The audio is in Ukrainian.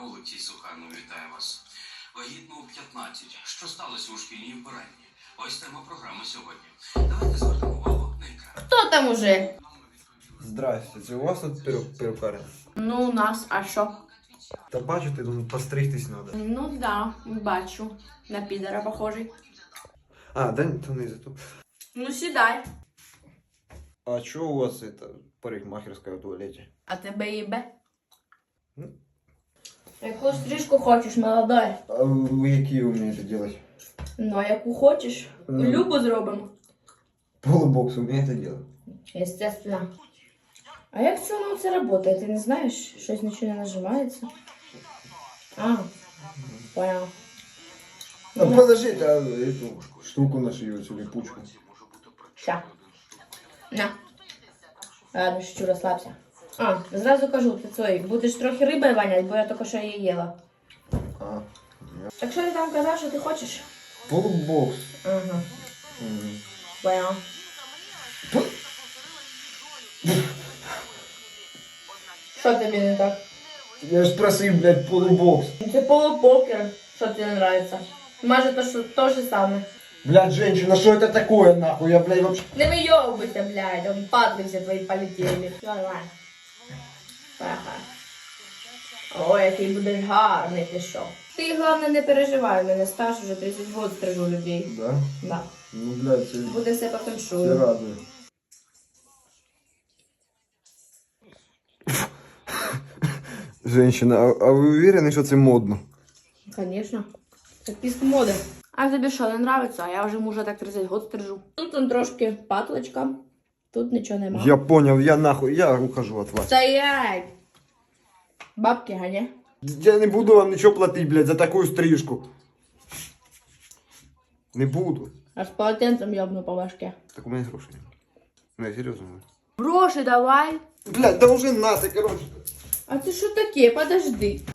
Я Олексій Суханов, вітаю вас. Вагітно у 15. Що сталося у шкільній вбиранні? Ось тема програми сьогодні. Давайте звернемо увагу на екран. Хто там уже? Здрасте, це у вас тут перу- перукарня? Ну, у нас, а що? Та бачите, тут постригтись треба. Ну да, бачу. На підера похожий. А, да то не за то. Ну сідай. А що у вас это парикмахерская в туалеті? А тебе їбе? Ну. Яку стрижку хочеш, молодой? А вмієте делать? Ну, а яку хочеш? Ну. Любу зробимо. Полубокс вмієте делать? Естественно. А як це воно це працює? Ти не знаєш? Щось нічого не нажимається? А, понял. А подождите, а эту штуку на шию, цю липучку. Ща. На. Ладно, шучу, розслабся. А, зразу кажу, ти цой, будеш трохи риби ванять, бо я тільки що її їла. А, Так що ти там казав, що ти хочеш? полубокс. Ага, Мгм. понял. Що тобі не так? Я ж просив, блядь, полубокс. Це полупокер, що тобі не нравится. Може, то, що, то же саме. Блядь, женщина, что это такое, нахуй? Я, блядь, вообще... Не вийовуйся, блядь, он падли всі твої полетіли. Нормально. Ага. Ой, який будеш гарний ти що. Ти, головне, не переживай, мене стаж уже 30 років стрижу людей. Да? Да. Ну, блядь, це... Буде все по Це феншую. радує. Женщина, а, а ви уверені, що це модно? Конечно. Це піск моди. А тобі що, не нравиться? А я вже мужа так 30 років стрижу. Тут он трошки патлочка, тут нічого нема. Я понял, я нахуй, я ухожу от вас. Стоять! Бабки, ганя. Я не буду вам нічого платити, блядь, за таку стрижку. Не буду. Аж полотенцем йобну по башке. Так у мене грошей немає. Ну, я серйозно говорю. Гроші давай. Блядь, да уже нате, короче. А ти що таке? Подожди.